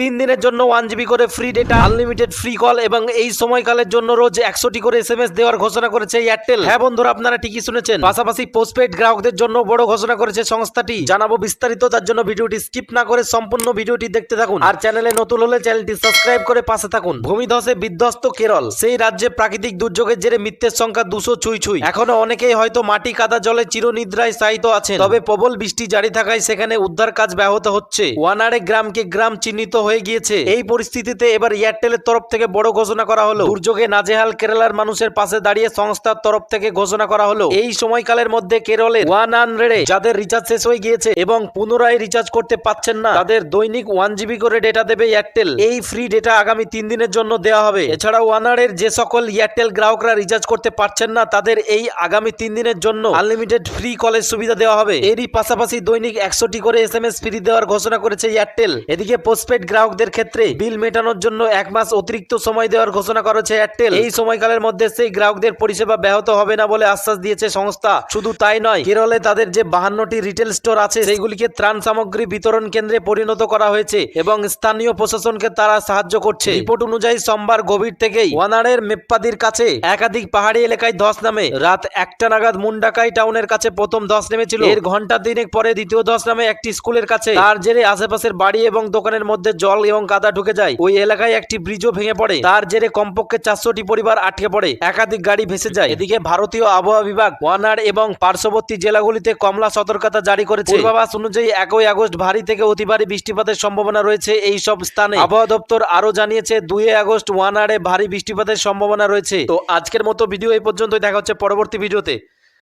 তিন দিনের জন্য ওয়ান জিবি করে free data unlimited free call এবং এই সময়কালের জন্য রোজ একশোটি করে এস এম এস দেওয়ার ঘোষণা করেছে এয়ারটেল হ্যাঁ বন্ধুরা, আপনারা ঠিকই শুনেছেন। পাশাপাশি পোস্টপেড গ্রাহকদের জন্য বড় ঘোষণা করেছে সংস্থাটি। জানাব বিস্তারিত, তার জন্য ভিডিওটি স্কিপ না করে সম্পূর্ণ ভিডিওটি দেখতে থাকুন। আর চ্যানেলে নতুন হলে চ্যানেলটি সাবস্ক্রাইব করে পাশে থাকুন। ভূমিধসে বিধ্বস্ত কেরল। সেই রাজ্যে প্রাকৃতিক দুর্যোগের জেরে মৃত্যুর সংখ্যা দুশো ছুঁই ছুঁই। এখনও অনেকেই হয়তো মাটি, কাদা, জলে চিরনিদ্রায় শায়িত আছেন। তবে প্রবল বৃষ্টি জারি থাকায় সেখানে উদ্ধার কাজ ব্যাহত হচ্ছে। ওয়ানারে গ্রামকে গ্রাম চিহ্নিত হয়ে গিয়েছে। এই পরিস্থিতিতে এবার এয়ারটেলের তরফ থেকে বড় ঘোষণা করা হলো। দুর্যোগে নাজেহাল কেরালার মানুষের পাশে দাঁড়িয়ে সংস্থার তরফ থেকে ঘোষণা করা হলো। এই সময়কালের মধ্যে কেরলের ওয়ান আনরেডে যাদের রিচার্জ শেষ হয়ে গিয়েছে এবং পুনরায় রিচার্জ করতে পাচ্ছেন না তাদের দৈনিক ওয়ান জিবি করে ডেটা দেবে এয়ারটেল। এই ফ্রি ডেটা আগামী তিন দিনের জন্য দেওয়া হবে। এছাড়া ওয়ানারের যে সকল এয়ারটেল গ্রাহকরা রিচার্জ করতে পারছেন না তাদের এই আগামী তিন দিনের জন্য আনলিমিটেড ফ্রি কলের সুবিধা দেওয়া হবে। এরই পাশাপাশি দৈনিক একশোটি করে এস এম এস ফ্রি দেওয়ার ঘোষণা করেছে এয়ারটেল। এদিকে পোস্টপেড গ্রাহকদের ক্ষেত্রে বিল মেটানোর জন্য এক মাস অতিরিক্ত সময় দেওয়ার ঘোষণা করেছে এয়ারটেল। এই সময়কালের মধ্যে সেই গ্রাহকদের পরিষেবা ব্যাহত হবে না বলে আশ্বাস দিয়েছে সংস্থা। শুধু তাই নয়, কেরলে তাদের যে বাহান্নটি রিটেল স্টোর আছে সেইগুলিকে ত্রাণ সামগ্রী বিতরণ কেন্দ্রে পরিণত করা হয়েছে এবং স্থানীয় প্রশাসনকে তারা সাহায্য করছে। রিপোর্ট অনুযায়ী সোমবার গভীর থেকেই ওয়ানারের মেপ্পাদির কাছে একাধিক পাহাড়ি এলাকায় ধস নামে। রাত একটা নাগাদ মুন্ডাকাই টাউনের কাছে প্রথম ধস নেমেছিল। এর ঘণ্টা দিনেক পরে দ্বিতীয় ধস নামে একটি স্কুলের কাছে। তার জেরে আশেপাশের বাড়ি এবং দোকানের মধ্যে জল এবং কাদা ঢুকে যায়। ওই এলাকায় একটি ব্রিজও ভেঙে পড়ে। তার জেরে কমপক্ষে চারশোটি পরিবার আটকে পড়ে। একাধিক গাড়ি ভেসে যায়। এদিকে ভারতীয় আবহাওয়া বিভাগ, ওয়ানার এবং পার্শ্ববর্তী জেলাগুলিতে কমলা সতর্কতা জারি করেছে। পূর্বাভাস অনুযায়ী একই আগস্ট ভারী থেকে অতি ভারী বৃষ্টিপাতের সম্ভাবনা রয়েছে এই সব স্থানে। আবহাওয়া দপ্তর আরও জানিয়েছে দুই আগস্ট ওয়ানারে ভারী বৃষ্টিপাতের সম্ভাবনা রয়েছে। তো আজকের মতো ভিডিও এই পর্যন্তই। দেখা হচ্ছে পরবর্তী ভিডিওতে।